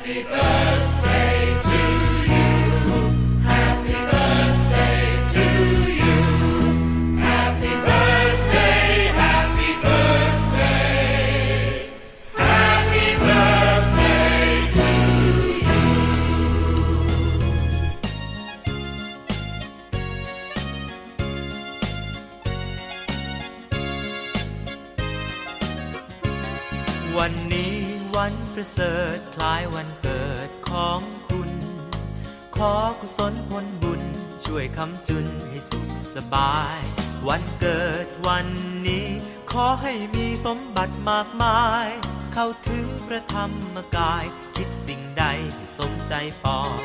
Happy birthday to you. Happy birthday to you. Happy birthday, happy birthday. Happy birthday to you. วันนี้ วันประเสริฐคล้ายวันเกิดของคุณ ขอกุศลผลบุญช่วยคำจุนให้สุขสบาย วันเกิดวันนี้ ขอให้มีสมบัติมากมาย เข้าถึงพระธรรมกาย คิดสิ่งใดให้สมใจปอง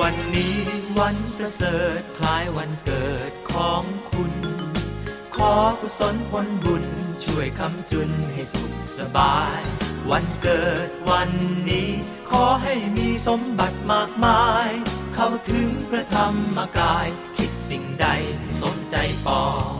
วันนี้วันประเสริฐคล้ายวันเกิดของคุณ ขอกุศลผลบุญ ช่วยคำจุนให้สุขสบาย วันเกิดวันนี้ ขอให้มีสมบัติมากมาย เข้าถึงพระธรรมกาย คิดสิ่งใดสมใจปอง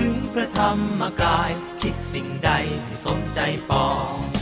ึง พระธรรมกาย คิดสิ่งใดที่สมใจปอง